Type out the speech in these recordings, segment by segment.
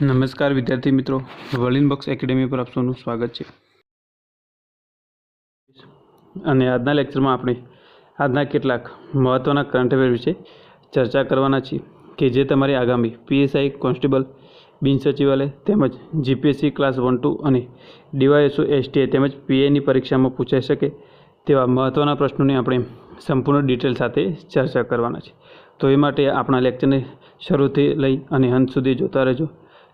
નમસ્કાર વિદ્યાર્થી મિત્રો. વર્લિન બોક્સ એકેડેમી પર આપ સ્વાગત છે. અને આજના લેક્ચરમાં આપણે આજના કેટલાક મહત્ત્વના કરંટ અફેર વિશે ચર્ચા કરવાના છીએ કે જે તમારી આગામી પીએસઆઈ કોન્સ્ટેબલ, બિન સચિવાલય તેમજ જીપીએસસી ક્લાસ વન, ટુ અને ડીવાયએસઓ એસટીએ તેમજ પીએની પરીક્ષામાં પૂછાઈ શકે તેવા મહત્ત્વના પ્રશ્નોની આપણે સંપૂર્ણ ડિટેલ સાથે ચર્ચા કરવાના છે. તો એ માટે આપણા લેક્ચરને શરૂથી લઈ અને અંત સુધી જોતા રહેજો.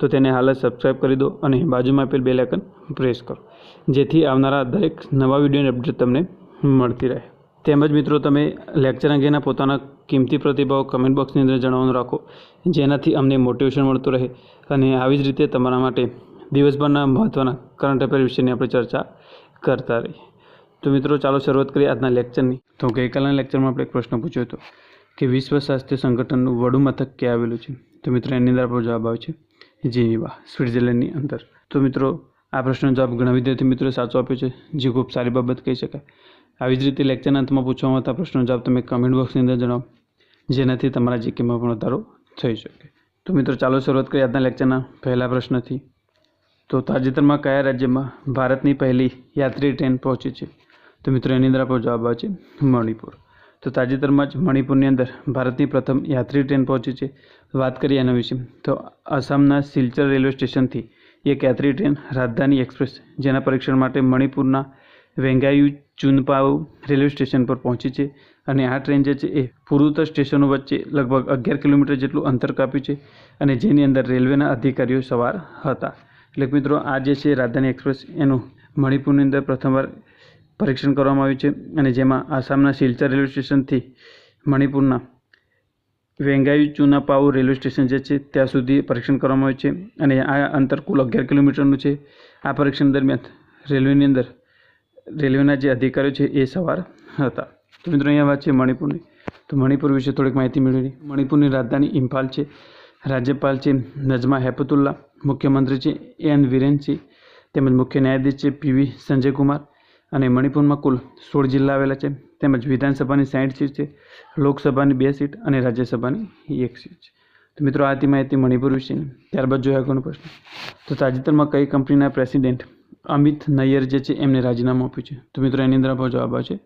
તો તેને હાલ જ સબસ્ક્રાઈબ કરી દો અને બાજુમાં આપેલ બેલ આઇકન પ્રેસ કરો. જેથી આવનારા દરેક નવા વિડીયોની અપડેટ તમને મળતી રહે. તેમજ મિત્રો, તમે લેક્ચર અંગેના પોતાના કિંમતી પ્રતિભાવો કમેન્ટ બોક્સની અંદર જણાવવાનું રાખો, જેનાથી અમને મોટિવેશન મળતું રહે અને આવી જ રીતે તમારા માટે દિવસભરના મહત્ત્વના કરંટ અફેર વિશેની આપણે ચર્ચા કરતા રહીએ. તો મિત્રો, ચાલો શરૂઆત કરીએ આજના લેક્ચરની તો ગઈકાલના લેક્ચરમાં આપણે એક પ્રશ્ન પૂછ્યો હતો કે વિશ્વ સ્વાસ્થ્ય સંગઠનનું વડું મથક ક્યાં આવેલું છે? તો મિત્રો, એની અંદર આપણો જવાબ આવે છે જેનીવા સ્વિટ્ઝરલેન્ડની અંદર. તો મિત્રો, આ પ્રશ્નનો જવાબ ઘણા વિદ્યાર્થી મિત્રોએ સાચો આપ્યો છે, જે ખૂબ સારી બાબત કહી શકાય. આવી જ રીતે લેક્ચરના અંતમાં પૂછવામાં આવતા પ્રશ્નનો જવાબ તમે કમેન્ટ બોક્સની અંદર જણાવો, જેનાથી તમારા જીકેમાં પણ વધારો થઈ શકે. તો મિત્રો, ચાલો શરૂઆત કરીએ આજના લેક્ચરના પહેલા પ્રશ્નથી. તો તાજેતરમાં કયા રાજ્યમાં ભારતની પહેલી યાત્રી ટ્રેન પહોંચી છે? તો મિત્રો, એની અંદર આપણો જવાબ આવે છે, મણિપુર. તો તાજેતરમાં જ મણિપુરની અંદર ભારતની પ્રથમ યાત્રી ટ્રેન પહોંચી છે. વાત કરીએ એના વિશે, તો આસામના સિલચર રેલવે સ્ટેશનથી એક યાત્રી ટ્રેન રાજધાની એક્સપ્રેસ જેના પરીક્ષણ માટે મણિપુરના વેંગાયુ ચુનપાવ રેલવે સ્ટેશન પર પહોંચી છે અને આ ટ્રેન જે છે એ પૂર્વોત્તર સ્ટેશનો વચ્ચે લગભગ અગિયાર કિલોમીટર જેટલું અંતર કાપ્યું છે અને જેની અંદર રેલવેના અધિકારીઓ સવાર હતા. એટલે મિત્રો, આ જે છે રાજધાની એક્સપ્રેસ, એનું મણિપુરની અંદર પ્રથમવાર પરીક્ષણ કરવામાં આવ્યું છે અને જેમાં આસામના સિલચર રેલવે સ્ટેશનથી મણિપુરના વેંગાયુ ચુનાપાઉ રેલવે સ્ટેશન જે છે, ત્યાં સુધી પરીક્ષણ કરવામાં આવે છે અને આ અંતર કુલ અગિયાર કિલોમીટરનું છે. આ પરીક્ષણ દરમિયાન રેલવેની અંદર, રેલવેના જે અધિકારીઓ છે, એ સવાર હતા. તો મિત્રો, અહીંયા વાત છે મણિપુરની. તો મણિપુર વિશે થોડીક માહિતી મેળવી મણિપુરની રાજધાની ઇમ્ફાલ છે. રાજ્યપાલ છે નજમા હેપતુલ્લા, મુખ્યમંત્રી છે એન. વિરેનસિંહ, તેમજ મુખ્ય ન્યાયાધીશ છે પીવી સંજય કુમાર અને મણિપુરમાં કુલ સોળ જિલ્લા આવેલા છે. તેમજ વિધાનસભાની સાઠ સીટ છે, લોકસભાની બે સીટ અને રાજ્યસભાની એક સીટ છે. તો મિત્રો, આ હતી માહિતી મણિપુર વિશેની. ત્યારબાદ જોઈએ આગળનો પ્રશ્ન. તો તાજેતરમાં કઈ કંપનીના પ્રેસિડેન્ટ અમિત નૈયર જે છે, એમને રાજીનામું આપ્યું છે? તો મિત્રો, એની અંદર આપણો જવાબ આવે છે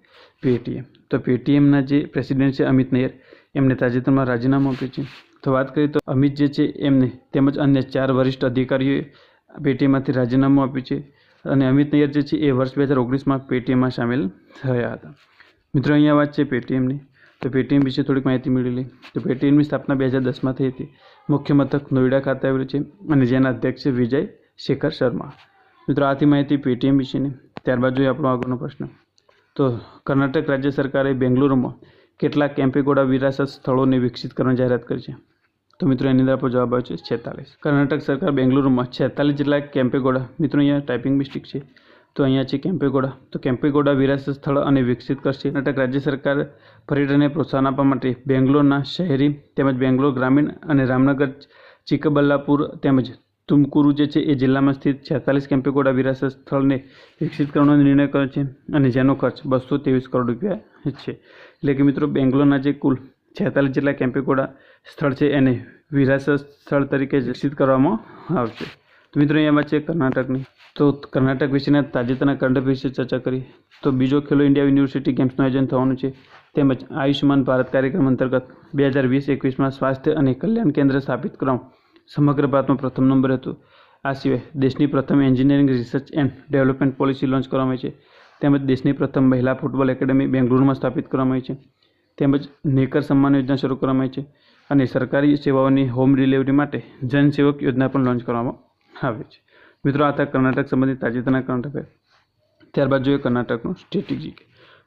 પેટીએમ તો પેટીએમના જે પ્રેસિડેન્ટ છે, અમિત નૈયર એમને તાજેતરમાં રાજીનામું આપ્યું છે. તો વાત કરીએ તો અમિત જે છે, એમને તેમજ અન્ય ચાર વરિષ્ઠ અધિકારીઓએ પેટીએમમાંથી રાજીનામું આપ્યું છે. અને અમિત નૈયર જે છે એ વર્ષ બે હજાર ઓગણીસમાં પેટીએમમાં સામેલ થયા હતા. મિત્રો, અહીંયા વાત છે પેટીએમની. તો પેટીએમ વિશે થોડીક માહિતી મેળવી તો પેટીએમની સ્થાપના બે હજાર દસમાં થઈ હતી. મુખ્ય મથક નોઈડા ખાતે આવેલું છે અને જેના અધ્યક્ષ છે વિજય શેખર શર્મા. મિત્રો, આથી માહિતી પેટીએમ વિશેની. ત્યારબાદ જોઈએ આપણો આગળનો પ્રશ્ન. તો કર્ણાટક રાજ્ય સરકારે બેંગલુરુમાં કેટલાક કેમ્પેગોડા વિરાસત સ્થળોને વિકસિત કરવાની જાહેરાત કરી છે. તો મિત્રો, એની અંદર આપણો જવાબ આવે છે છેતાલીસ. કર્ણાટક સરકાર બેંગલુરુમાં છેતાલીસ જેટલા કેમ્પેગોડા મિત્રો, અહીંયા ટાઈપિંગ મિસ્ટેક છે. તો અહીંયા છે કેમ્પેગોડા તો કેમ્પેગોડા વિરાસત સ્થળ અને વિકસિત કરશે. કર્ણાટક રાજ્ય સરકાર પર્યટનને પ્રોત્સાહન આપવા માટે બેંગ્લોરના શહેરી તેમજ બેંગ્લોર ગ્રામીણ અને રામનગર, ચિકબલ્લાપુર તેમજ તુમકુરુ જે છે એ જિલ્લામાં સ્થિત છેતાલીસ કેમ્પેગોડા વિરાસત સ્થળને વિકસિત કરવાનો નિર્ણય કર્યો છે અને જેનો ખર્ચ બસો ત્રેવીસ કરોડ રૂપિયા છે. એટલે કે મિત્રો, બેંગ્લોરના જે કુલ છેતાલીસ જેટલા કેમ્પેગોડા સ્થળ છે એને વિરાસત સ્થળ તરીકે વિકસિત કરવામાં આવશે. તો મિત્રો, અહીંયા વાત છે કર્ણાટકની. તો કર્ણાટક વિશેના તાજેતરના કરંટ વિશે ચર્ચા કરી. તો બીજો ખેલો ઇન્ડિયા યુનિવર્સિટી ગેમ્સનું આયોજન થવાનું છે. તેમજ આયુષ્યમાન ભારત કાર્યક્રમ અંતર્ગત બે હજાર વીસ એકવીસમાં સ્વાસ્થ્ય અને કલ્યાણ કેન્દ્ર સ્થાપિત કરવા સમગ્ર ભારતમાં પ્રથમ નંબર હતું. આ સિવાય દેશની પ્રથમ engineering research and development policy launch કરવામાં આવી છે. તેમજ દેશની પ્રથમ મહિલા ફૂટબોલ એકેડમી બેંગલુરુમાં સ્થાપિત કરવામાં આવી છે. તેમજ નેકર સન્માન યોજના શરૂ કરવામાં આવી છે. અને સરકારી સેવાઓની હોમ ડિલિવરી માટે જનસેવક યોજના પણ લોન્ચ કરવામાં આવે છે. મિત્રો, આ હતા કર્ણાટક સંબંધિત તાજેતરના કર્ણાટક ત્યારબાદ જોઈએ કર્ણાટકનું સ્ટ્રેટેજિક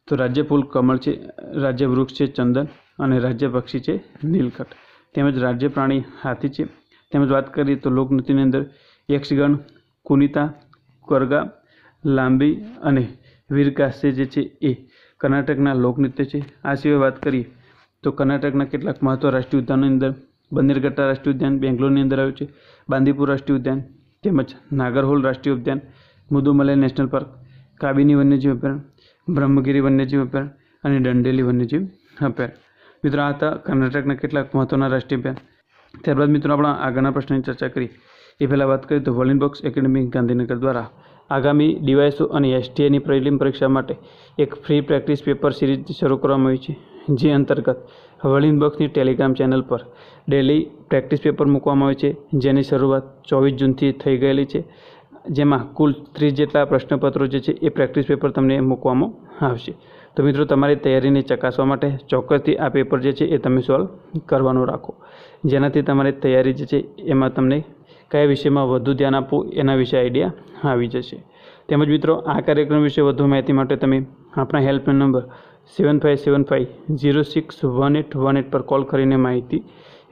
તો રાજ્ય ફૂલ કમળ છે, રાજ્ય વૃક્ષ છે ચંદન અને રાજ્ય પક્ષી છે નીલકંઠ. તેમજ રાજ્ય પ્રાણી હાથી છે. તેમજ વાત કરીએ તો લોકનૃત્યની અંદર યક્ષગણ, કુનિતા, કરગા, લાંબી અને વીરકાસ્ય જે છે એ કર્ણાટકના લોકનૃત્ય છે. આ સિવાય વાત કરીએ તો કર્ણાટકના કેટલાક મહત્વ રાષ્ટ્રીય ઉદ્યાનોની અંદર બંદરઘટ્ટા રાષ્ટ્રીય ઉદ્યાન, બેંગ્લોરની અંદર આવ્યું છે, બાંદીપુર રાષ્ટ્રીય ઉદ્યાન, તેમજ નાગરહોલ રાષ્ટ્રીય ઉદ્યાન મુદુમલય નેશનલ પાર્ક, કાબિની વન્યજીવ અભયારણ્ય, બ્રહ્મગીરી વન્યજીવ અભયારણ્ય અને દંડેલી વન્યજીવ અભયારણ્ય. મિત્રો, આ હતા કર્ણાટકના કેટલાક મહત્વના રાષ્ટ્રીય અભિયાન ત્યારબાદ મિત્રો, આપણા આગળના પ્રશ્નની ચર્ચા કરી. એ પહેલાં વાત કરીએ તો વર્લિન બોક્સ એકેડેમી ગાંધીનગર દ્વારા આગામી ડીવાયસો અને એસટીએની પ્રિલિમ પરીક્ષા માટે એક ફ્રી પ્રેક્ટિસ પેપર સિરીઝ શરૂ કરવામાં આવી છે. જે અંતર્ગત વર્લિન બક્ષની ટેલિગ્રામ ચેનલ પર ડેલી પ્રેક્ટિસ પેપર મૂકવામાં આવે છે, જેની શરૂઆત ચોવીસ જૂનથી થઈ ગયેલી છે. જેમાં કુલ ત્રીસ જેટલા પ્રશ્નપત્રો જે છે, એ પ્રેક્ટિસ પેપર તમને મૂકવામાં આવશે. તો મિત્રો, તમારી તૈયારીને ચકાસવા માટે ચોક્કસથી આ પેપર જે છે, એ તમે સોલ્વ કરવાનું રાખો. જેનાથી તમારી તૈયારી જે છે, એમાં તમને કયા વિષયમાં વધુ ધ્યાન આપવું, એના વિશે આઈડિયા આવી જશે. તેમજ મિત્રો, આ કાર્યક્રમ વિશે વધુ માહિતી માટે તમે આપણા helpline number seven five seven five zero six one eight one eight પર કોલ કરીને માહિતી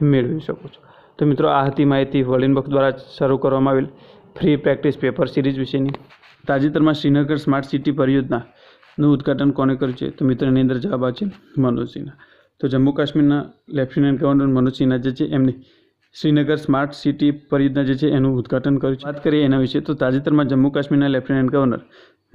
મેળવી શકો છો. તો મિત્રો, આ હતી માહિતી વર્લિન બોક્સ દ્વારા શરૂ કરવામાં આવેલ ફ્રી પ્રેક્ટિસ પેપર સિરીઝ વિશેની. તાજેતરમાં શ્રીનગર સ્માર્ટ સિટી પરિયોજનાનું ઉદ્ઘાટન કોને કર્યું છે? તો મિત્રો, એની અંદર જવાબ આ છે મનોજ તો જમ્મુ કાશ્મીરના લેફ્ટનન્ટ ગવર્નર મનોજ સિન્હા જે છે એમની શ્રીનગર સ્માર્ટ સિટી પરિયોજના જે છે, એનું ઉદ્ઘાટન કર્યું છે. વાત કરીએ એના વિશે, તો તાજેતરમાં જમ્મુ કાશ્મીરના લેફ્ટનન્ટ ગવર્નર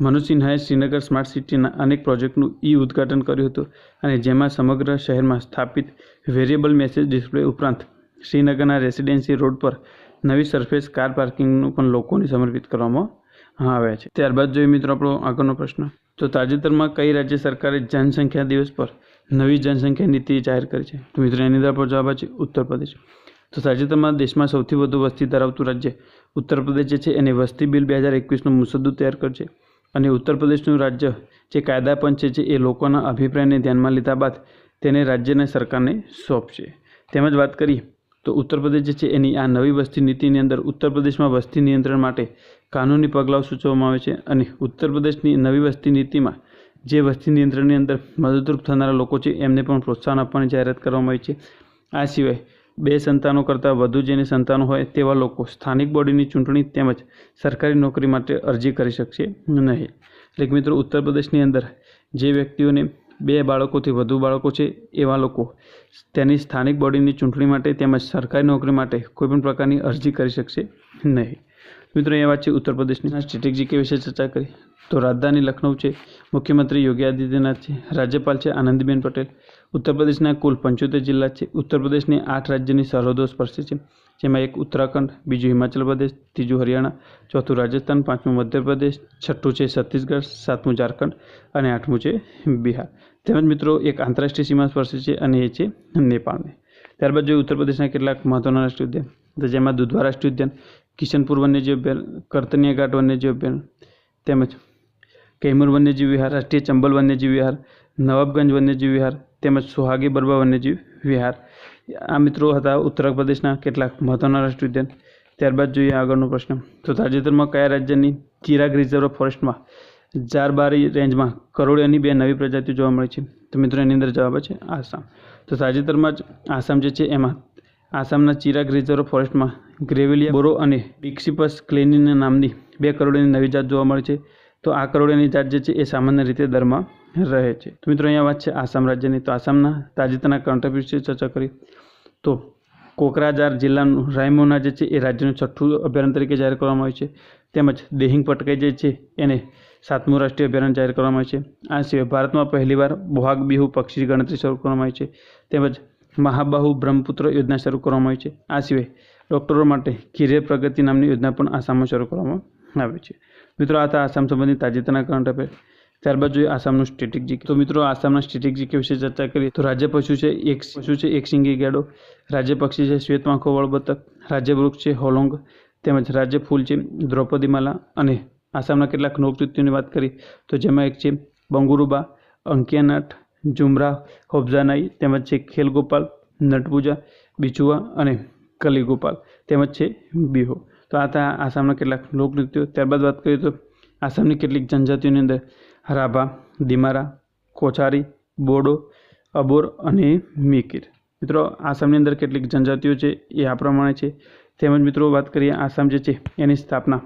મનોજ સિન્હાએ શ્રીનગર સ્માર્ટ સિટીના અનેક પ્રોજેક્ટનું ઈ ઉદ્ઘાટન કર્યું હતું અને જેમાં સમગ્ર શહેરમાં સ્થાપિત વેરિયેબલ મેસેજ ડિસ્પ્લે ઉપરાંત શ્રીનગરના રેસિડેન્સી રોડ પર નવી સરફેસ કાર પાર્કિંગનું પણ લોકોને સમર્પિત કરવામાં આવ્યા છે. ત્યારબાદ જોઈએ મિત્રો આપણો આગળનો પ્રશ્ન. તો તાજેતરમાં કઈ રાજ્ય સરકારે જનસંખ્યા દિવસ પર નવી જનસંખ્યા નીતિ જાહેર કરી છે? તો મિત્રો એની આપણો જવાબ છે ઉત્તર પ્રદેશ. તો તાજેતરમાં દેશમાં સૌથી વધુ વસ્તી ધરાવતું રાજ્ય ઉત્તર પ્રદેશ જે છે, એને વસ્તી બિલ બે હજાર એકવીસનું મુસદ્દો તૈયાર કરશે. અને ઉત્તર પ્રદેશનું રાજ્ય જે કાયદા પંચ છે એ લોકોના અભિપ્રાયને ધ્યાનમાં લીધા બાદ તેને રાજ્યના સરકારને સોંપશે. તેમજ વાત કરીએ તો ઉત્તર પ્રદેશ છે એની આ નવી વસ્તી નીતિની અંદર ઉત્તર પ્રદેશમાં વસ્તી નિયંત્રણ માટે કાનૂની પગલાઓ સૂચવવામાં આવે છે અને ઉત્તર પ્રદેશની નવી વસ્તી નીતિમાં જે વસ્તી નિયંત્રણની અંદર મદદરૂપ થનારા લોકો છે એમને પણ પ્રોત્સાહન આપવાની જાહેરાત કરવામાં આવી છે. આ સિવાય બે સંતાનો કરતાં વધુ જેની સંતાનો હોય તેવા લોકો સ્થાનિક બોડીની ચૂંટણી તેમજ સરકારી નોકરી માટે અરજી કરી શકશે નહીં. એટલે મિત્રો, ઉત્તર પ્રદેશની અંદર જે વ્યક્તિઓને બે બાળકોથી વધુ બાળકો છે, એવા લોકો તેની સ્થાનિક બોડીની ચૂંટણી માટે તેમજ સરકારી નોકરી માટે કોઈપણ પ્રકારની અરજી કરી શકશે નહીં. મિત્રો, એ વાત છે ઉત્તર પ્રદેશની. સ્ટ્રેટેજી કે વિશે ચર્ચા કરી. તો રાજધાની લખનઉ છે, મુખ્યમંત્રી યોગી આદિત્યનાથ છે, રાજ્યપાલ છે આનંદીબેન પટેલ. ઉત્તર પ્રદેશના કુલ પંચોતેર જિલ્લા છે. ઉત્તર પ્રદેશની આઠ રાજ્યની સરહદો સ્પર્શે છે. જેમાં એક ઉત્તરાખંડ, બીજું હિમાચલ પ્રદેશ, ત્રીજું હરિયાણા, ચોથું રાજસ્થાન, પાંચમું મધ્યપ્રદેશ, છઠ્ઠું છે છત્તીસગઢ, સાતમું ઝારખંડ અને આઠમું છે બિહાર. તેમજ મિત્રો, એક આંતરરાષ્ટ્રીય સીમા સ્પર્શે છે અને એ છે નેપાળને. ત્યારબાદ જોઈએ ઉત્તર પ્રદેશના કેટલાક મહત્વના રાષ્ટ્રીય ઉદ્યાન. તો જેમાં દુધવા રાષ્ટ્રીય ઉદ્યાન કિશનપુર વન્યજીવ અભયારણ્ય કરતનિયા ઘાટ વન્યજીવ અભયારણ્ય તેમજ કૈમૂર વન્યજીવ વિહાર, રાષ્ટ્રીય ચંબલ વન્યજીવ વિહાર, નવાબગંજ વન્યજીવ વિહાર તેમજ સુહાગી બરબા વન્યજીવ વિહાર. આ મિત્રો હતા ઉત્તર પ્રદેશના કેટલાક મહત્વના રાષ્ટ્રીય ઉદ્યાન ત્યારબાદ જોઈએ આગળનો પ્રશ્ન. તો તાજેતરમાં કયા રાજ્યની ચિરાગ રિઝર્વ ફોરેસ્ટમાં જારબારી રેન્જમાં કરોડિયાની બે નવી પ્રજાતિઓ જોવા મળી છે? તો મિત્રો એની અંદર જવાબ છે આસામ. તો તાજેતરમાં જ આસામ જે છે એમાં આસામના ચિરાગ રિઝર્વ ફોરેસ્ટમાં ગ્રેવિલિયા, બોરો અને બિક્સિપસ ક્લેનિના નામની બે કરોડની નવી જાત જોવા મળે છે. તો આ કરોડની જાત જે છે એ સામાન્ય રીતે દરમાં રહે છે. તો મિત્રો, અહીંયા વાત છે આસામ રાજ્યની. તો આસામના તાજેતરના કરંટ વિશે ચર્ચા કરી. તો કોકરાજાર જિલ્લાનું રાયમોના જે છે એ રાજ્યનું છઠ્ઠું અભયારણ્ય તરીકે જાહેર કરવામાં આવ્યું છે. તેમજ દેહિંગ પટકાઈ જે છે એને સાતમું રાષ્ટ્રીય અભયારણ્ય જાહેર કરવામાં આવ્યું છે. આ સિવાય ભારતમાં પહેલીવાર બોહાગ બિહુ પક્ષી ગણતરી શરૂ કરવામાં આવી છે. તેમજ મહાબાહુ બ્રહ્મપુત્ર યોજના શરૂ કરવામાં આવી છે. આ સિવાય ડૉક્ટરો માટે કિરિયર પ્રગતિ નામની યોજના પણ આસામમાં શરૂ કરવામાં આવી છે. મિત્રો, આ હતા આસામ સંબંધિત તાજેતરના કરંટ અફેર ત્યારબાદ જોઈએ આસામનું સ્ટેટિક તો મિત્રો, આસામના સ્ટેટિક જીકે વિશે ચર્ચા કરીએ. તો રાજ્ય પશુ છે, એક પશુ છે, એક સિંગી ગેડો. રાજ્ય પક્ષી છે, શ્વેત પાંખો વળબતક રાજ્ય વૃક્ષ છે, હોલોંગ. તેમજ રાજ્ય ફૂલ છે, દ્રૌપદી માલા. અને આસામના કેટલાક લોકનૃત્યોની વાત કરી તો જેમાં એક છે, બંગુરુબા અંકિયાનાટ ઝુમરા હોબઝાનાઈ તેમજ છે ખેલગોપાલ, નટપૂજા બિચુઆ અને કલીગોપાલ, તેમજ છે બિહો. તો આ હતા આસામના કેટલાક લોકનૃત્યો. ત્યારબાદ વાત કરીએ તો આસામની કેટલીક જનજાતિઓની અંદર રાભા, દિમારા કોચારી બોડો, અબોર અને મિકિર. મિત્રો, આસામની અંદર કેટલીક જનજાતિઓ છે એ આ પ્રમાણે છે. તેમજ મિત્રો, વાત કરીએ આસામ જે છે એની સ્થાપના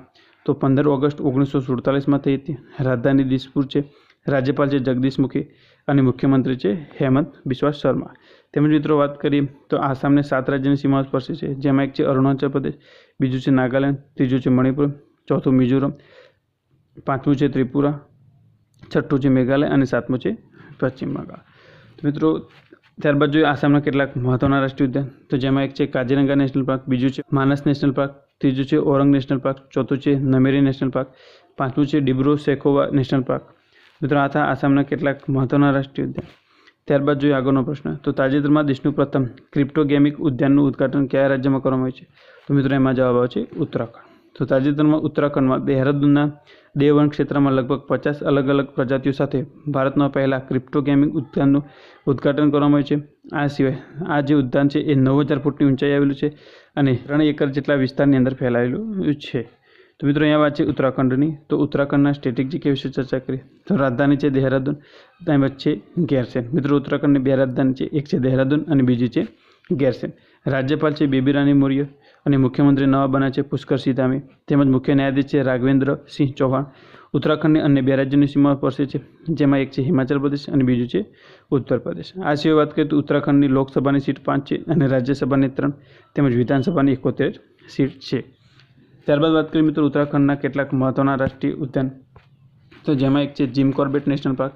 તો પંદર ઓગસ્ટ ઓગણીસો સુડતાલીસમાં થઈ હતી. રાજધાની દિસપુર છે. રાજ્યપાલ છે જગદીશ મુખી. અને મુખ્યમંત્રી છે હેમંત બિશ્વા શર્મા. તેમજ મિત્રો વાત કરીએ તો આસામને સાત રાજ્યની સીમાઓ સ્પર્શે છે જેમાં એક છે અરુણાચલ પ્રદેશ, બીજું છે નાગાલેન્ડ, ત્રીજું છે મણિપુર, ચોથું મિઝોરમ, પાંચમું છે ત્રિપુરા, છઠ્ઠું છે મેઘાલય અને સાતમું છે પશ્ચિમ બંગાળ. તો મિત્રો, ત્યારબાદ જોઈએ આસામના કેટલાક મહત્વના રાષ્ટ્રીય ઉદ્યાન. તો જેમાં એક છે કાજીરંગા નેશનલ પાર્ક, બીજું છે માનસ નેશનલ પાર્ક, ત્રીજું છે ઓરંગ નેશનલ પાર્ક, ચોથું છે નમેરી નેશનલ પાર્ક, પાંચમું છે ડિબ્રુ સેખોવા નેશનલ પાર્ક મિત્રો, આ આસામના કેટલાક મહત્ત્વના રાષ્ટ્રીય ઉદ્યાન. ત્યારબાદ જોઈએ આગળનો પ્રશ્ન. તો તાજેતરમાં દેશનું પ્રથમ ક્રિપ્ટોગેમિક ઉદ્યાનનું ઉદ્ઘાટન કયા રાજ્યમાં કરવામાં આવ્યું છે? તો મિત્રો, એમાં જવાબ આવે છે ઉત્તરાખંડ. તો તાજેતરમાં ઉત્તરાખંડમાં દેહરાદૂનના દેવવન ક્ષેત્રમાં લગભગ પચાસ અલગ અલગ પ્રજાતિઓ સાથે ભારતમાં પહેલાં ક્રિપ્ટો ગેમિંગ ઉદ્યાનનું ઉદ્ઘાટન કરવામાં આવ્યું છે. આ સિવાય, આ જે ઉદ્યાન છે, એ નવ હજાર ફૂટની ઊંચાઈ આવેલું છે અને ત્રણ એકર જેટલા વિસ્તારની અંદર ફેલાયેલું છે. તો મિત્રો અહીંયા વાત છે ઉત્તરાખંડની. તો ઉત્તરાખંડના સ્ટેટિક જે વિશે ચર્ચા કરી. તો રાજધાની છે દેહરાદૂન. ત્યાં વચ્ચે ગેરસેન. મિત્રો ઉત્તરાખંડની બે રાજધાની છે. એક છે દેહરાદૂન અને બીજી છે ગેરસેન. રાજ્યપાલ છે બેબી રાની મૌર્ય અને મુખ્યમંત્રી નવા બન્યા છે પુષ્કર સીતામી તેમજ મુખ્ય ન્યાયાધીશ છે રાઘવેન્દ્ર સિંહ ચૌહાણ. ઉત્તરાખંડની અન્ય બે રાજ્યોની સીમા પરસે છે જેમાં એક છે હિમાચલ પ્રદેશ અને બીજું છે ઉત્તર પ્રદેશ. આ સિવાય વાત કરીએ તો ઉત્તરાખંડની લોકસભાની સીટ પાંચ છે અને રાજ્યસભાની ત્રણ તેમજ વિધાનસભાની એકોતેર સીટ છે. ત્યારબાદ વાત કરીએ મિત્રો ઉત્તરાખંડના કેટલાક મહત્ત્વના રાષ્ટ્રીય ઉદ્યાન. તો જેમાં એક છે જીમ કોર્બેટ નેશનલ પાર્ક,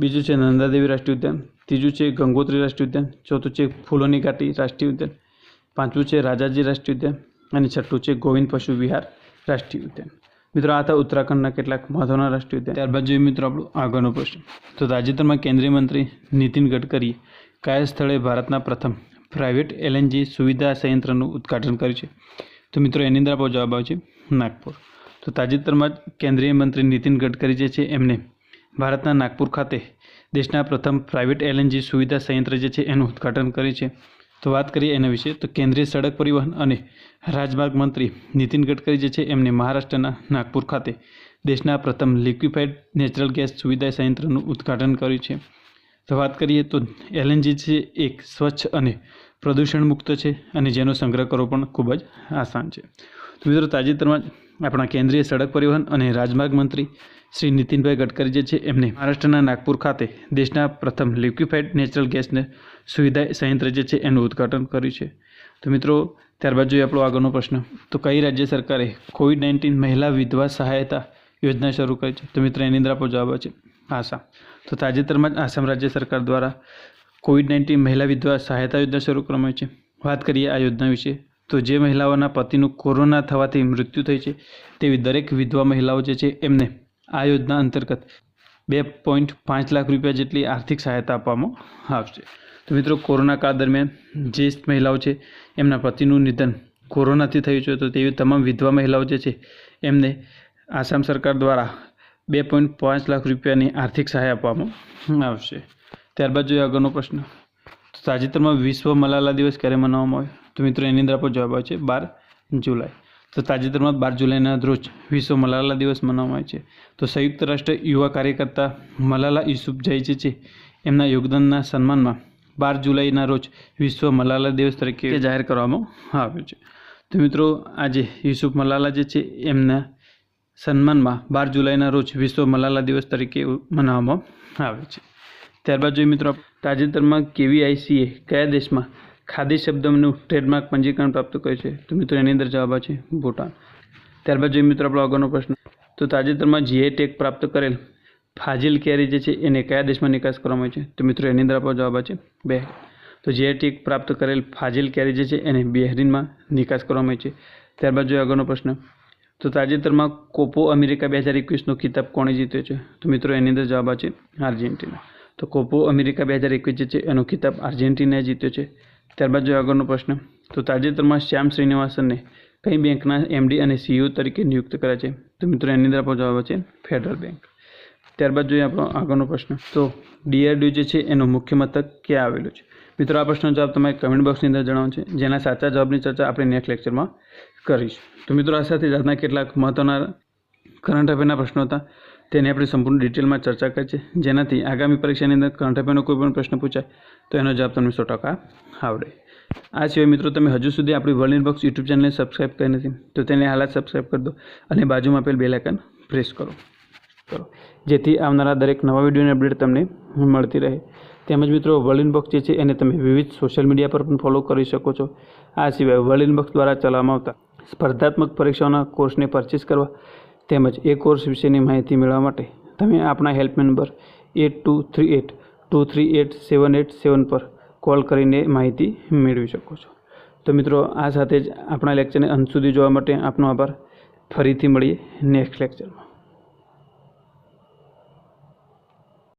બીજું છે નંદાદેવી રાષ્ટ્રીય ઉદ્યાન, ત્રીજું છે ગંગોત્રી રાષ્ટ્રીય ઉદ્યાન, ચોથું છે ફૂલોની ઘાટી રાષ્ટ્રીય ઉદ્યાન, પાંચમું છે રાજાજી રાષ્ટ્રીય ઉદ્યાન અને છઠ્ઠું છે ગોવિંદ પશુ વિહાર રાષ્ટ્રીય ઉદ્યાન. મિત્રો, આ હતા ઉત્તરાખંડના કેટલાક મહત્વના રાષ્ટ્રીય ઉદ્યાન. ત્યારબાદ જોઈએ મિત્રો આપણું આગળનો પ્રશ્ન. તો તાજેતરમાં કેન્દ્રીય મંત્રી નીતિન ગડકરીએ કયા સ્થળે ભારતના પ્રથમ પ્રાઇવેટ એલએનજી સુવિધા સંયંત્રનું ઉદ્ઘાટન કર્યું છે. તો મિત્રો, એની અંદર આપણો જવાબ આવે છે નાગપુર. તો તાજેતરમાં જ કેન્દ્રીય મંત્રી નીતિન ગડકરી જે છે, એમને ભારતના નાગપુર ખાતે દેશના પ્રથમ પ્રાઇવેટ એલએનજી સુવિધા સંયંત્ર જે છે, એનું ઉદ્ઘાટન કર્યું છે. તો વાત કરીએ એના વિશે. તો કેન્દ્રીય સડક પરિવહન અને રાજમાર્ગ મંત્રી નીતિન ગડકરી જે છે, એમને મહારાષ્ટ્રના નાગપુર ખાતે દેશના પ્રથમ લિક્વિફાઈડ નેચરલ ગેસ સુવિધા સંયંત્રનું ઉદ્ઘાટન કર્યું છે. તો વાત કરીએ તો એલએનજી છે, એક સ્વચ્છ અને પ્રદૂષણ મુક્ત છે અને જેનો સંગ્રહ કરવો પણ ખૂબ જ આસાન છે. તો મિત્રો, તાજેતરમાં જ આપણા કેન્દ્રીય સડક પરિવહન અને રાજમાર્ગ મંત્રી શ્રી નીતિનભાઈ ગડકરી જે છે, એમને મહારાષ્ટ્રના નાગપુર ખાતે દેશના પ્રથમ લિક્વિફાઈડ નેચરલ ગેસને સુવિધા સંયંત્ર જે છે, એનું ઉદ્ઘાટન કર્યું છે. તો મિત્રો, ત્યારબાદ જોઈએ આપણો આગળનો પ્રશ્ન. તો કઈ રાજ્ય સરકારે કોવિડ નાઇન્ટીન મહિલા વિધવા સહાયતા યોજના શરૂ કરી છે? તો મિત્રો, એની અંદર આપણો જવાબ છે, આસામ. તો તાજેતરમાં જ આસામ રાજ્ય સરકાર દ્વારા કોવિડ નાઇન્ટીન મહિલા વિધવા સહાયતા યોજના શરૂ કરવામાં આવી છે. વાત કરીએ આ યોજના વિશે, તો જે મહિલાઓના પતિનું કોરોના થવાથી મૃત્યુ થઈ છે, તેવી દરેક વિધવા મહિલાઓ જે છે, એમને આ યોજના અંતર્ગત બે પોઈન્ટ પાંચ લાખ રૂપિયા જેટલી આર્થિક સહાયતા આપવામાં આવશે. તો મિત્રો, કોરોના કાળ દરમિયાન જે મહિલાઓ છે, એમના પતિનું નિધન કોરોનાથી થયું છે, તો તેવી તમામ વિધવા મહિલાઓ જે છે, એમને આસામ સરકાર દ્વારા બે પોઈન્ટ પાંચ લાખ રૂપિયાની આર્થિક સહાય આપવામાં આવશે. ત્યારબાદ જોઈએ આગળનો પ્રશ્ન. તો તાજેતરમાં વિશ્વ મલાલા દિવસ ક્યારે મનાવવામાં આવે તો મિત્રો એની અંદર આપણો જવાબ આવે છે બાર જુલાઈ. તો તાજેતરમાં બાર જુલાઈના રોજ વિશ્વ મલાલા દિવસ મનાવવામાં આવે છે. તો સંયુક્ત રાષ્ટ્ર યુવા કાર્યકર્તા મલાલા યુસુફઝાઈ જે છે એમના યોગદાનના સન્માનમાં બાર જુલાઈના રોજ વિશ્વ મલાલા દિવસ તરીકે જાહેર કરવામાં આવ્યો છે. તો મિત્રો આજે યુસુફ મલાલા જે છે એમના સન્માનમાં બાર જુલાઈના રોજ વિશ્વ મલાલા દિવસ તરીકે મનાવવામાં આવે છે. ત્યારબાદ જોઈએ મિત્રો, તાજેતરમાં કેવીઆઈસીએ કયા દેશમાં ખાદી શબ્દનું ટ્રેડમાર્ક પંજીકરણ પ્રાપ્ત કર્યું છે? તો મિત્રો, એની અંદર જવાબ છે ભૂટાન ત્યારબાદ જોઈએ મિત્રો, આપણો આગળનો પ્રશ્ન. તો તાજેતરમાં જીઆઈ ટેક પ્રાપ્ત કરેલ ફાજિલ કેરી જે છે, એને કયા દેશમાં નિકાસ કરવામાં આવે છે? તો મિત્રો, એની અંદર આપણો જવાબ છે બે તો જીઆઈ ટેક પ્રાપ્ત કરેલ ફાજિલ કેરી જે છે, એને બેહરીનમાં નિકાસ કરવામાં આવે છે. ત્યારબાદ જોઈએ આગળનો પ્રશ્ન. તો તાજેતરમાં કોપો અમેરિકા બે હજાર એકવીસનો ખિતાબ કોણે જીત્યો છે? તો મિત્રો, એની અંદર જવાબ છે આર્જેન્ટિના. તો કોપો અમેરિકા બે હજાર એકવીસ જે છે, એનો ખિતાબ આર્જેન્ટિનાએ જીત્યો છે. ત્યારબાદ જો આગળનો પ્રશ્ન, તો તાજેતરમાં શ્યામ શ્રીનિવાસનને કઈ બેંકના એમડી અને સીઈઓ તરીકે નિયુક્ત કર્યા છે? તો મિત્રો, એની અંદર આપણો જવાબ છે ફેડરલ બેંક. ત્યારબાદ જોઈએ આપણો આગળનો પ્રશ્ન, તો ડીઆરડીઓ જે છે, એનું મુખ્ય મથક ક્યાં આવેલું છે? મિત્રો, આ પ્રશ્નનો જવાબ તમારે કમેન્ટ બોક્સની અંદર જણાવો છે. જેના સાચા જવાબની ચર્ચા આપણે નેક્સ્ટ લેક્ચરમાં કરીશું. તો મિત્રો, આ સાથે આજના કેટલાક મહત્ત્વના કરંટ અફેરના પ્રશ્નો હતા. તેની આપણે સંપૂર્ણ ડિટેલમાં ચર્ચા કરી છે. જેનાથી આગામી પરીક્ષાની અંદર કરંટ અફેરનો કોઈ પણ પ્રશ્ન પૂછાય, તો એનો જવાબ તમને સો ટકા આવડે. આ સિવાય મિત્રો, તમે હજુ સુધી આપણી વર્લ્ડ ઇનબોક્સ યુટ્યુબ ચેનલને સબસ્ક્રાઇબ કરી નથી, તો તેને હાલ જ સબસ્ક્રાઇબ કરી દો અને બાજુમાં આપેલ બેલ આઇકન પ્રેસ કરો. કરો. જેથી આવનારા દરેક નવા વિડીયોની અપડેટ તમને મળતી રહે. તેમજ મિત્રો, વર્લ્ડ ઇનબોક્સ જે છે, એને તમે વિવિધ સોશિયલ મીડિયા પર પણ ફોલો કરી શકો છો. આ સિવાય વર્લ્ડ ઇનબોક્સ દ્વારા ચલાવવામાં આવતા સ્પર્ધાત્મક પરીક્ષાઓના કોર્સને પરચેસ કરવા તેમજ એ કોર્સ વિશેની માહિતી મેળવવા માટે તમે આપણા help number eight two three eight, two three eight, seven eight, seven પર કોલ કરીને માહિતી મેળવી શકો છો. તો મિત્રો, આ સાથે જ આપણા લેક્ચરને અંત સુધી જોવા માટે આપનો આભાર. ફરીથી મળીએ નેક્સ્ટ લેક્ચરમાં.